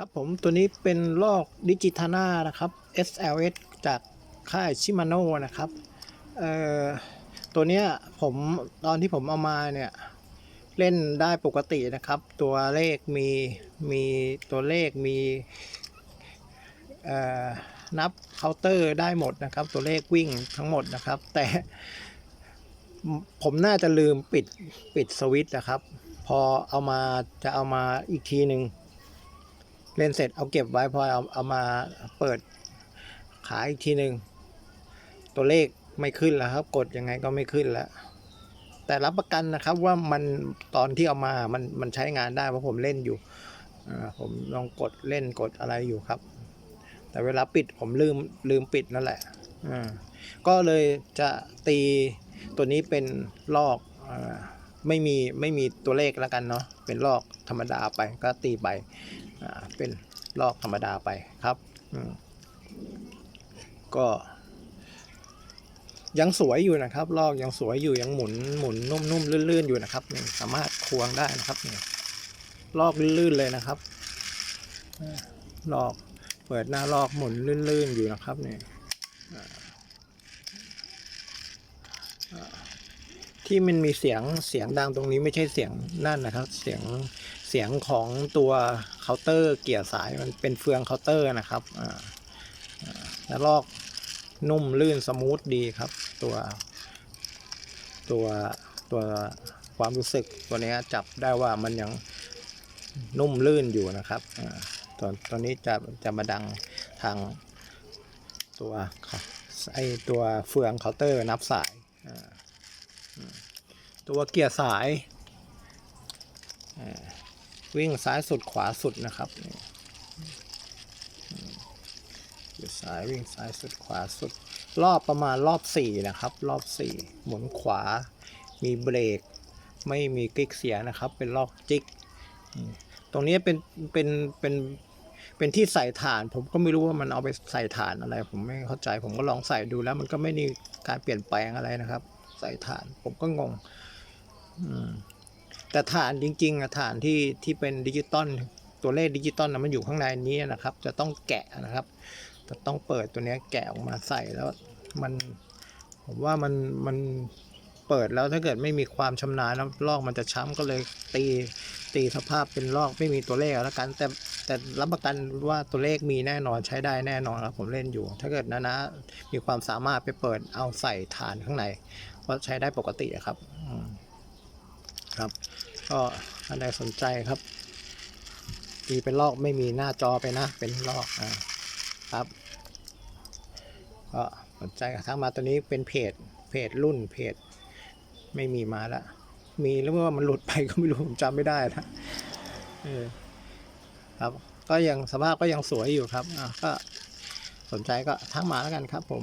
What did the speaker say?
ครับผมตัวนี้เป็นลอกดิจิทาน่านะครับ SLS จากค่ายชิมาโน่นะครับเอ่อตัวเนี้ยผมตอนที่ผมเอามาเนี่ยเล่นได้ปกตินะครับ ตัวเลขมีมีตัวเลขมีเอ่อนับเคาน์เตอร์ได้หมดนะครับ ตัวเลขวิ่งทั้งหมดนะครับ แต่ผมน่าจะลืมปิดปิดสวิตช์นะครับ พอเอามาจะเอามาอีกทีหนึ่ง เล่นเสร็จเอาเก็บไว้พอเอาเอามาเปิดขายอีกทีหนึ่งตัวเลขไม่ขึ้นแล้วครับ กดยังไงก็ไม่ขึ้นแล้ว แต่รับประกันนะครับว่ามันตอนที่เอามามันมันใช้งานได้เพราะผมเล่นอยู่ผมลองกดเล่นกดอะไรอยู่ครับ แต่เวลาปิดผมลืมลืมปิดนั่นแหละก็เลยจะตีตัวนี้เป็นลอกอไม่มีไม่มีตัวเลขแล้วกันเนาะเป็นลอกธรรมดาไปก็ตีไป เป็นลอกธรรมดาไปครับก็ยังสวยอยู่นะครับ ลอกยังสวยอยู่ยังหมุนหมุนนุ่มๆลื่นๆอยู่นะครับนี่สามารถควงได้นะครับนี่ลอกลื่นๆเลยนะครับลอกเปิดหน้าลอกหมุนลื่นๆอยู่นะครับนี่อ่าอ่า ที่มันมีเสียงเสียงดังตรงนี้ไม่ใช่เสียงนั่นนะครับ เสียงเสียงของตัวเคาน์เตอร์เกี่ยร์สายมันเป็นเฟืองเคาน์เตอร์นะครับอ่าแล้วลอกนุ่มลื่นสมูทดีครับ ตัว ตัวตัวความรู้สึกตัวเนี้ยจับได้ว่ามันยังนุ่มลื่นอยู่นะครับตอนตอนนี้จะจะมาดังทางตัวไอตัวเฟืองเคาน์เตอร์นับสายอ่า ตัวเกียร์สาย วิ่งซ้ายสุดขวาสุดนะครับนี่อืมเกียร์สายวิ่งซ้ายสุดขวาสุด รอบประมาณรอบสี่นะครับ รอบสี่หมุนขวา มีเบรก ไม่มีกิ๊กเสียนะครับ เป็นลอกจิก ตรงนี้เป็นเป็นเป็นเป็นที่ใส่ฐาน ผมก็ไม่รู้ว่ามันเอาไปใส่ฐานอะไร ผมไม่เข้าใจผมก็ลองใส่ดูแล้วมันก็ไม่มีการเปลี่ยนแปลงอะไรนะครับ ใส่ฐาน ผมก็งงแต่ฐานจริงๆอะฐานที่ที่เป็นดิจิตอลตัวเลขดิจิตอลนะมันอยู่ข้างในนี้นะครับ จะต้องแกะนะครับ จะต้องเปิดตัวนี้แกะออกมาใส่แล้วมันผมว่ามันมันเปิดแล้วถ้าเกิดไม่มีความชำนาญแล้วลอกมันจะช้ำก็เลยตีตีสภาพเป็นลอกไม่มีตัวเลขแล้วกันแต่แต่รับประกันว่าตัวเลขมีแน่นอนใช้ได้แน่นอนครับผมเล่นอยู่ ถ้าเกิดนะนะมีความสามารถไปเปิดเอาใส่ฐานข้างใน ก็ใช้ได้ปกติอะครับครับ ก็อันใดสนใจครับตีเป็นลอกไม่มีหน้าจอไปนะ เป็นลอกอ่าครับก็สนใจกระทั่งมาตัวนี้เป็นเพจเพจรุ่นเพจไม่มีมาละมีแล้วว่ามันหลุดไปก็ไม่รู้ผมจำไม่ได้นะเออครับ ก็ยังสภาพก็ยังสวยอยู่ครับอะก็สนใจก็ทักมาแล้วกันครับผม